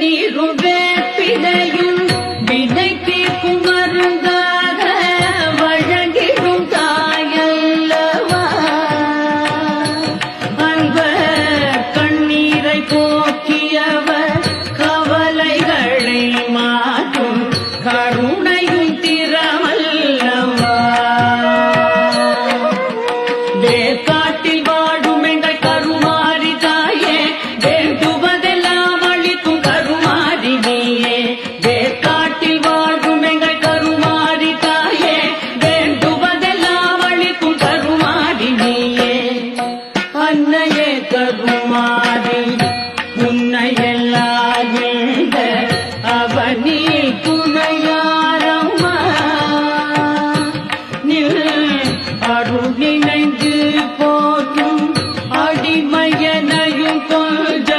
நீரும் வேப்பிலையும் வினை தீர்க்கும் மருந்தா கருமாறி புன்னையெல்லாகின்ற அவனி துணையாரம்மா. நில் அருள் நினைந்து போற்றும் அடிமையனையும் கொள்க